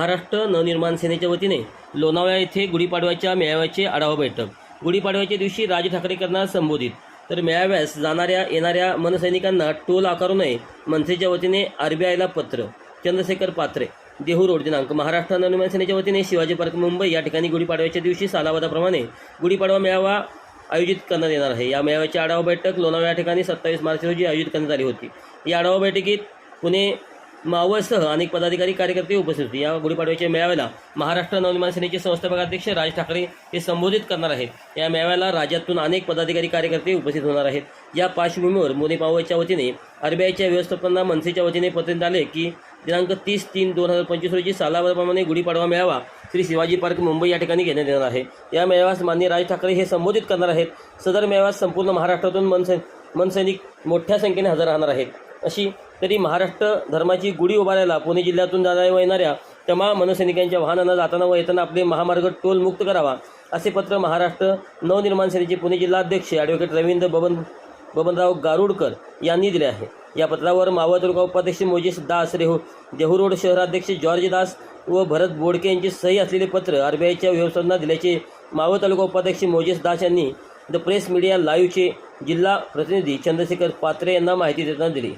महाराष्ट्र नवनिर्माण सेनेच्या वतीने लोणावळा येथे गुढीपाडव्याच्या मेळाव्याचे आढावा बैठक. गुढीपाडव्याच्या दिवशी राज ठाकरेंना संबोधित. तर मेळाव्यास जाणाऱ्या येणाऱ्या मनसैनिकांना टोल आकारू नये मनसेच्या वतीने आरबीआयला पत्र. चंद्रशेखर पात्रे देहू रोड दिनांक महाराष्ट्र नवनिर्माण सेनेच्या वतीने शिवाजी पार्क मुंबई या ठिकाणी गुढीपाडव्याच्या दिवशी सालावादाप्रमाणे गुढीपाडवा मेळावा आयोजित करण्यात येणार आहे. या मेळाव्याची आढावा बैठक लोणावळा या ठिकाणी सत्तावीस मार्च रोजी आयोजित करण्यात आली होती. या आढावा बैठकीत पुणे मावळसह अनेक पदाधिकारी कार्यकर्ते उपस्थित होते. या गुढीपाडव्याच्या मेळाव्याला महाराष्ट्र नवनिर्माण सेनेचे संस्थापक अध्यक्ष राज ठाकरे हे संबोधित करणार आहेत. या मेळाव्याला राज्यातून अनेक पदाधिकारी कार्यकर्ते उपस्थित होणार आहेत. या पार्श्वभूमीवर मोदी मावळच्या वतीने आरबीआयच्या व्यवस्थापनांना मनसेच्या वतीने पत्र आले की दिनांक तीस तीन दोन हजार पंचवीस रोजी सालावरप्रमाणे गुढीपाडवा मेळावा श्री शिवाजी पार्क मुंबई या ठिकाणी घेण्यात येणार आहे. या मेळाव्यास माननीय राज ठाकरे हे संबोधित करणार आहेत. सदर मेळाव्यास संपूर्ण महाराष्ट्रातून मनसे मनसैनिक मोठ्या संख्येने हजर राहणार आहेत. अशी तरी महाराष्ट्र धर्माची गुढी उभारायला पुणे जिल्ह्यातून जाणाऱ्या व येणाऱ्या तमाम मनसैनिकांच्या वाहनांना जाताना व येताना आपले महामार्ग टोल मुक्त करावा असे पत्र महाराष्ट्र नवनिर्माण सेनेचे पुणे जिल्हाध्यक्ष ॲडव्होकेट रवींद्र बबन बबनराव गारुडकर यांनी दिले आहे. या पत्रावर मावळ तालुका उपाध्यक्ष मोजेश दास रेहू देहू रोड शहराध्यक्ष जॉर्ज दास व भरत बोडके यांची सही असलेले पत्र आरबीआयच्या व्यवस्थांना दिल्याचे मावळ तालुका उपाध्यक्ष मोजेश दास यांनी द प्रेस मीडिया लाईव्हचे जिल्हा प्रतिनिधी चंद्रशेखर पात्रे यांना माहिती देताना दिली.